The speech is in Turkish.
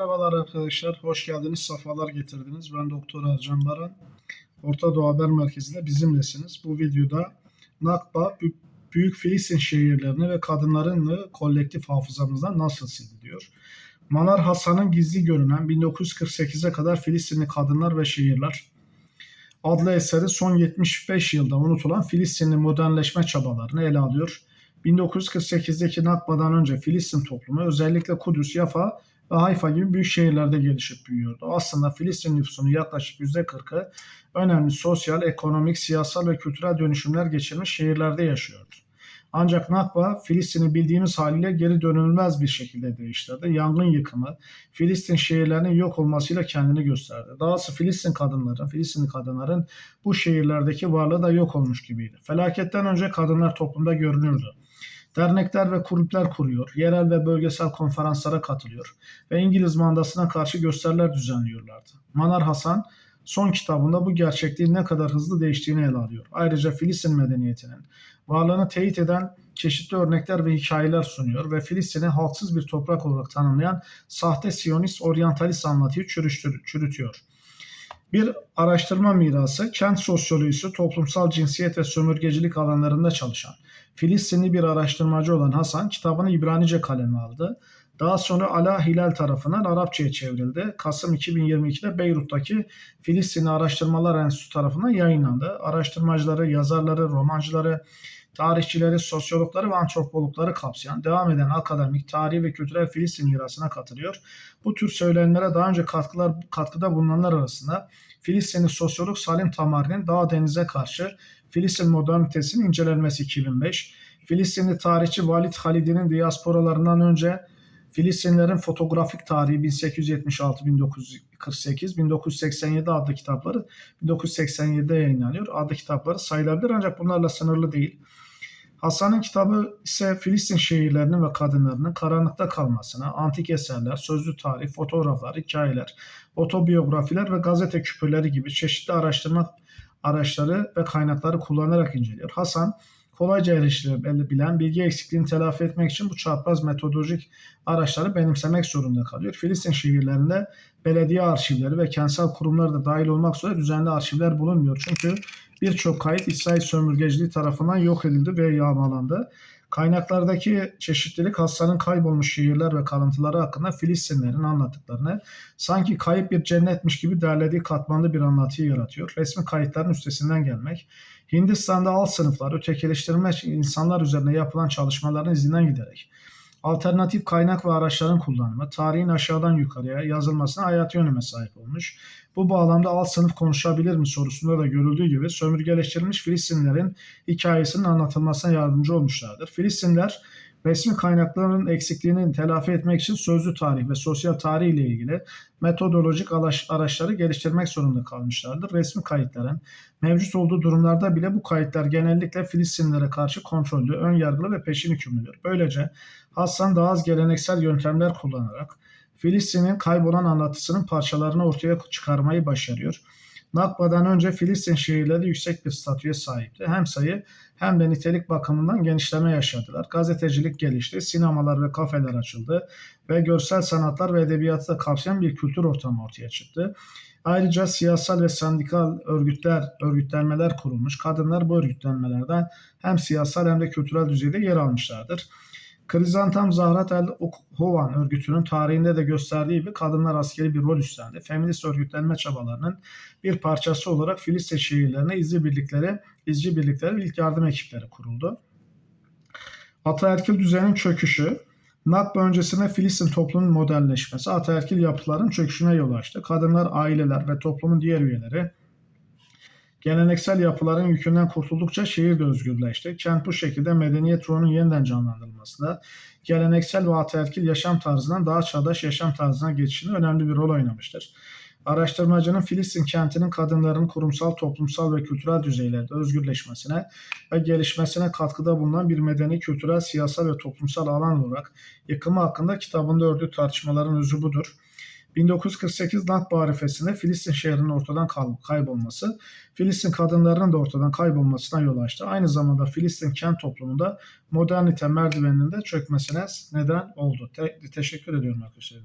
Merhabalar arkadaşlar, hoş geldiniz, safalar getirdiniz. Ben Doktor Ercan Baran. Orta Doğu Haber Merkezi'nde bizimlesiniz. Bu videoda Nakba, Bü- Büyük Filistin şehirlerini ve kadınlarını kolektif hafızamızdan nasıl siliniyor? Manar Hasan'ın gizli görünen 1948'e kadar Filistinli kadınlar ve şehirler adlı eseri son 75 yılda unutulan Filistinli modernleşme çabalarını ele alıyor. 1948'deki Nakba'dan önce Filistin toplumu özellikle Kudüs, Yafa ve Hayfa gibi büyük şehirlerde gelişip büyüyordu. Aslında Filistin nüfusunun yaklaşık %40'ı önemli sosyal, ekonomik, siyasal ve kültürel dönüşümler geçirmiş şehirlerde yaşıyordu. Ancak Nakba Filistin'i bildiğimiz haliyle geri dönülmez bir şekilde değiştirdi. Yangın yıkımı, Filistin şehirlerinin yok olmasıyla kendini gösterdi. Dahası Filistin kadınların, Filistinli kadınların bu şehirlerdeki varlığı da yok olmuş gibiydi. Felaketten önce kadınlar toplumda görünürdü. Dernekler ve kulüpler kuruyor, yerel ve bölgesel konferanslara katılıyor ve İngiliz mandasına karşı gösteriler düzenliyorlardı. Manar Hasan son kitabında bu gerçekliğin ne kadar hızlı değiştiğini ele alıyor. Ayrıca Filistin medeniyetinin varlığını teyit eden çeşitli örnekler ve hikayeler sunuyor ve Filistin'i halksız bir toprak olarak tanımlayan sahte Siyonist, oryantalist anlatıyı çürütüyor. Bir araştırma mirası, kent sosyolojisi, toplumsal cinsiyet ve sömürgecilik alanlarında çalışan Filistinli bir araştırmacı olan Hasan kitabını İbranice kaleme aldı. Daha sonra Ala Hilal tarafından Arapçaya çevrildi. Kasım 2022'de Beyrut'taki Filistinli Araştırmalar Enstitüsü tarafından yayınlandı. Araştırmacıları, yazarları, romancıları, tarihçileri, sosyologları ve antropologları kapsayan devam eden akademik, tarihi ve kültürel Filistin mirasına katılıyor. Bu tür söylenenlere daha önce katkılar, katkıda bulunanlar arasında Filistinli sosyolog Salim Tamari'nin Dağ Denize karşı Filistin modernitesinin incelenmesi 2005, Filistinli tarihçi Valid Halidi'nin diasporalarından önce Filistinlerin fotoğrafik tarihi 1876-1948, 1987 adlı kitapları 1987'de yayınlanıyor. Adlı kitapları sayılabilir ancak bunlarla sınırlı değil. Hasan'ın kitabı ise Filistin şehirlerinin ve kadınlarının karanlıkta kalmasına, antik eserler, sözlü tarih, fotoğraflar, hikayeler, otobiyografiler ve gazete küpürleri gibi çeşitli araştırma araçları ve kaynakları kullanarak inceliyor. Hasan kolayca erişilebilen bilgi eksikliğini telafi etmek için bu çapraz metodolojik araçları benimsemek zorunda kalıyor. Filistin şehirlerinde belediye arşivleri ve kentsel kurumlar da dahil olmak üzere düzenli arşivler bulunmuyor. Çünkü birçok kayıt İsrail sömürgeciliği tarafından yok edildi ve yağmalandı. Kaynaklardaki çeşitlilik hastanın kaybolmuş şehirler ve kalıntıları hakkında Filistinlerin anlattıklarını sanki kayıp bir cennetmiş gibi derlediği katmanlı bir anlatıyı yaratıyor. Resmi kayıtların üstesinden gelmek, Hindistan'da alt sınıflar, ötekileştirme insanlar üzerine yapılan çalışmaların izinden giderek alternatif kaynak ve araçların kullanımı, tarihin aşağıdan yukarıya yazılmasına hayati öneme sahip olmuş. Bu bağlamda alt sınıf konuşabilir mi sorusunda da görüldüğü gibi sömürgeleştirilmiş Filistinlerin hikayesinin anlatılmasına yardımcı olmuşlardır. Filistinler resmi kaynakların eksikliğini telafi etmek için sözlü tarih ve sosyal tarih ile ilgili metodolojik araçları geliştirmek zorunda kalmışlardır. Resmi kayıtların mevcut olduğu durumlarda bile bu kayıtlar genellikle Filistinlere karşı kontrollü, ön yargılı ve peşin hükümlüdür. Böylece Hasan daha az geleneksel yöntemler kullanarak Filistin'in kaybolan anlatısının parçalarını ortaya çıkarmayı başarıyor. Nakba'dan önce Filistin şehirleri yüksek bir statüye sahipti. Hem sayı hem de nitelik bakımından genişleme yaşadılar. Gazetecilik gelişti, sinemalar ve kafeler açıldı ve görsel sanatlar ve edebiyatı da kapsayan bir kültür ortamı ortaya çıktı. Ayrıca siyasal ve sendikal örgütler, örgütlenmeler kurulmuş. Kadınlar bu örgütlenmelerden hem siyasal hem de kültürel düzeyde yer almışlardır. Krizantam Zahrat El Hovan örgütünün tarihinde de gösterdiği gibi kadınlar askeri bir rol üstlendi. Feminist örgütlenme çabalarının bir parçası olarak Filistin şehirlerine izci birlikleri, izci birlikleri ve ilk yardım ekipleri kuruldu. Ataerkil düzenin çöküşü, Nakba öncesinde Filistin toplumunun modelleşmesi, ataerkil yapıların çöküşüne yol açtı. Kadınlar, aileler ve toplumun diğer üyeleri Geleneksel yapıların yükünden kurtuldukça şehir de özgürleşti. Kent bu şekilde medeniyet ruhunun yeniden canlandırılmasında geleneksel ve ataerkil yaşam tarzından daha çağdaş yaşam tarzına geçişinde önemli bir rol oynamıştır. Araştırmacının Filistin kentinin kadınların kurumsal, toplumsal ve kültürel düzeylerde özgürleşmesine ve gelişmesine katkıda bulunan bir medeni, kültürel, siyasal ve toplumsal alan olarak yıkımı hakkında kitabında ördüğü tartışmaların özü budur. 1948 Nakba arifesinde Filistin şehrinin ortadan kaybolması, Filistin kadınlarının da ortadan kaybolmasına yol açtı. Aynı zamanda Filistin kent toplumunda modernite merdiveninde çökmesine neden oldu. Te- teşekkür ediyorum arkadaşlar.